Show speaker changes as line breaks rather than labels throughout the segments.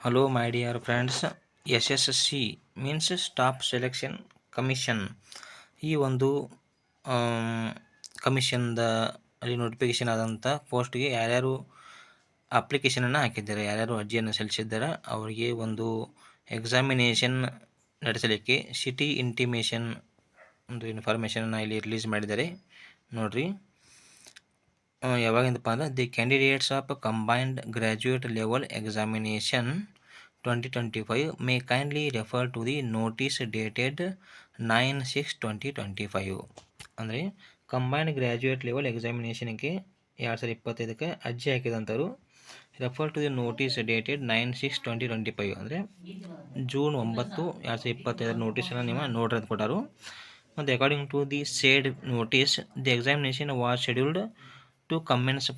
Hello my dear friends S S S C means staff selection commission ಈ ಒಂದು ಕಮಿಷನ್ದ ಅಲ್ಲಿ notification ಆದಂಥ ಪೋಸ್ಟ್ಗೆ ಯಾರ್ಯಾರು ಅಪ್ಲಿಕೇಶನನ್ನು ಹಾಕಿದ್ದಾರೆ, ಯಾರ್ಯಾರು ಅರ್ಜಿಯನ್ನು ಸಲ್ಲಿಸಿದ್ದಾರೆ, ಅವರಿಗೆ ಒಂದು ಎಕ್ಸಾಮಿನೇಷನ್ ನಡೆಸಲಿಕ್ಕೆ ಸಿಟಿ ಇಂಟಿಮೇಷನ್ ಒಂದು ಇನ್ಫಾರ್ಮೇಷನನ್ನು ಇಲ್ಲಿ ರಿಲೀಸ್ ಮಾಡಿದ್ದಾರೆ. ನೋಡಿರಿ. ಯಾವಾಗಿಂದಪ್ಪ ಅಂದ್ರೆ the candidates of combined graduate level examination twenty twenty five may kindly refer to the notice dated nine six twenty twenty five ಅಂದರೆ ಕಂಬೈನ್ಡ್ ಗ್ರ್ಯಾಜುಯೇಟ್ ಲೆವೆಲ್ ಎಕ್ಸಾಮಿನೇಷನ್ಗೆ ಎರಡು ಸಾವಿರದ ಇಪ್ಪತ್ತೈದಕ್ಕೆ ಅರ್ಜಿ ಹಾಕಿದಂಥವ್ರು refer to the notice dated nine six twenty twenty five ಅಂದರೆ June ಒಂಬತ್ತು ಎರಡು ಸಾವಿರದ ಇಪ್ಪತ್ತೈದರ ನೋಟಿಸನ್ನು ನಿಮ್ಮ ನೋಡ್ರಿ ಅಂತ ಕೊಟ್ಟರು ಮತ್ತು according to the said notice the examination was scheduled to commence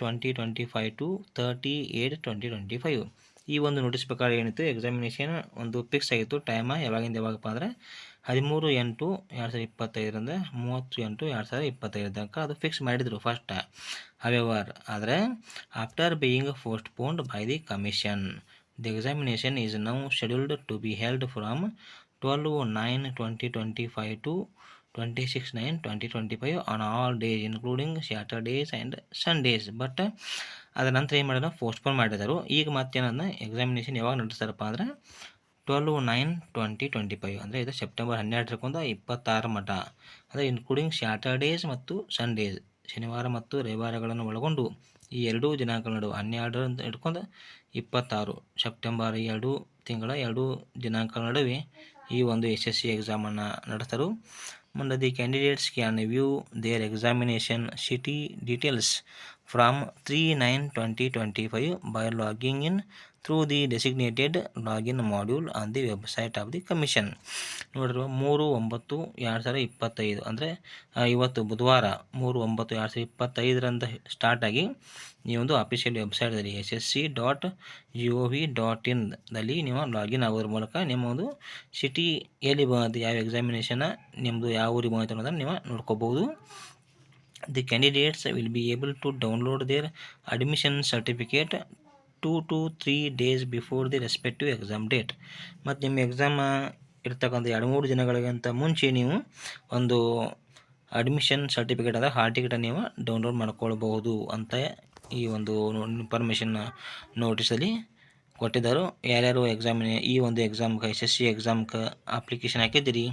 twenty twenty five to thirty eight twenty twenty five ಈ ಒಂದು ನೋಟಿಸ್ ಪ್ರಕಾರ ಏನಿತ್ತು? ಎಕ್ಸಾಮಿನೇಷನ್ ಒಂದು ಫಿಕ್ಸ್ ಆಗಿತ್ತು. ಟೈಮ ಯಾವಾಗಿಂದ ಯಾವಾಗಪ್ಪ ಅಂದರೆ ಹದಿಮೂರು ಎಂಟು ಎರಡು ಸಾವಿರದ ಇಪ್ಪತ್ತೈದರಿಂದ ಮೂವತ್ತು ಎಂಟು ಎರಡು ಸಾವಿರದ ಇಪ್ಪತ್ತೈದು ತನಕ ಅದು ಫಿಕ್ಸ್ ಮಾಡಿದರು ಫಸ್ಟ್ ಹವೆವರ್ ಆದರೆ after being postponed by the commission the examination is now scheduled to be held from twelve nine twenty twenty five to twenty six nine twenty twenty five including saturdays and Sundays but ಅದರ ನಂತರ ಏನು ಮಾಡಿದ್ರು? Postpone ಮಾಡಿದರು. ಈಗ ಮತ್ತೇನಂದ್ರೆ examination ಯಾವಾಗ ನಡೆಸ್ತಾರಪ್ಪ ಅಂದರೆ twelve nine twenty twenty five ಅಂದರೆ ಇದು ಸೆಪ್ಟೆಂಬರ್ ಹನ್ನೆರಡರಕ್ಕೊಂದ ಇಪ್ಪತ್ತಾರು ಮಠ. ಅಂದರೆ ಇನ್ಕ್ಲೂಡಿಂಗ್ ಸ್ಯಾಟರ್ಡೇಸ್ ಮತ್ತು ಸಂಡೇಸ್ ಶನಿವಾರ ಮತ್ತು ರವಿವಾರಗಳನ್ನು ಒಳಗೊಂಡು ಈ ಎರಡೂ ದಿನಾಂಕಗಳ ನಡುವೆ ಹನ್ನೆರಡರಿಂದ ಇಟ್ಕೊಂಡು ಇಪ್ಪತ್ತಾರು. ಸೆಪ್ಟೆಂಬರ್ ಎರಡು ತಿಂಗಳ ಎರಡು ದಿನಾಂಕಗಳ ನಡುವೆ ಈ ಒಂದು ಎಸ್ ಎಸ್ ಸಿ ಎಕ್ಸಾಮನ್ನು ನಡೆಸ್ತಾರೆ. the candidates can view their examination city details twenty five by logging in through the designated login module on the website of the commission ನೋಡಿರುವ ಮೂರು, ಒಂಬತ್ತು, ಎರಡು ಸಾವಿರದ ಇಪ್ಪತ್ತೈದು. ಅಂದರೆ ಇವತ್ತು ಬುಧವಾರ ಮೂರು, ಒಂಬತ್ತು, ಎರಡು ಸಾವಿರದ ಇಪ್ಪತ್ತೈದರಿಂದ ಸ್ಟಾರ್ಟ್ ಆಗಿ ಈ ಒಂದು ಅಫಿಷಿಯಲ್ ವೆಬ್ಸೈಟಲ್ಲಿ S S C dot G O V dot ಇನ್ದಲ್ಲಿ ನೀವು ಲಾಗಿನ್ ಆಗೋದ್ರ ಮೂಲಕ ನಿಮ್ಮ ಒಂದು ಸಿಟಿ ಎಲ್ಲಿ ಬಂದು ಯಾವ ಎಕ್ಸಾಮಿನೇಷನ್ ನಿಮ್ಮದು ಯಾವ ಊರಿಗೆ ಬಂತು ಅನ್ನೋದನ್ನು ನೀವು ನೋಡ್ಕೋಬೋದು. The candidates will be able to download their admission certificate two to three days before the respective exam date ಮತ್ತು ನಿಮ್ಮ ಎಕ್ಸಾಮ್ ಇರ್ತಕ್ಕಂಥ ಎರಡು ಮೂರು ದಿನಗಳಿಗಿಂತ ಮುಂಚೆ ನೀವು ಒಂದು ಅಡ್ಮಿಷನ್ ಸರ್ಟಿಫಿಕೇಟ್ ಅದ ಹಾಲ್ ಟಿಕೆಟನ್ನು ನೀವು ಡೌನ್ಲೋಡ್ ಮಾಡ್ಕೊಳ್ಬಹುದು ಅಂತ ಈ ಒಂದು ಇನ್ಫಾರ್ಮೇಷನ್ ನೋಟಿಸಲ್ಲಿ ಕೊಟ್ಟಿದ್ದರು. ಯಾರ್ಯಾರು ಎಕ್ಸಾಮಿನ ಈ ಒಂದು ಎಕ್ಸಾಮ್ಗೆ ಎಸ್ ಎಸ್ ಸಿ ಎಕ್ಸಾಮ್ಗೆ ಅಪ್ಲಿಕೇಶನ್ ಹಾಕಿದ್ದೀರಿ,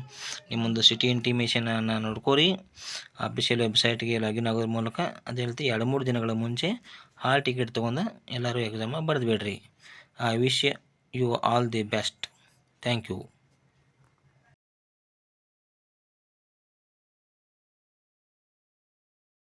ನಿಮ್ಮೊಂದು ಸಿಟಿ ಇಂಟಿಮೇಷನನ್ನು ನೋಡ್ಕೋರಿ. ಅಫಿಷಿಯಲ್ ವೆಬ್ಸೈಟ್ಗೆ ಲಾಗಿನ್ ಆಗೋದ್ರ ಮೂಲಕ ಅದೇ ರೀತಿ ಎರಡು ಮೂರು ದಿನಗಳ ಮುಂಚೆ ಹಾಲ್ ಟಿಕೆಟ್ ತೊಗೊಂಡು ಎಲ್ಲರೂ ಎಕ್ಸಾಮ ಬರೆದುಬೇಡ್ರಿ I wish you all the best thank you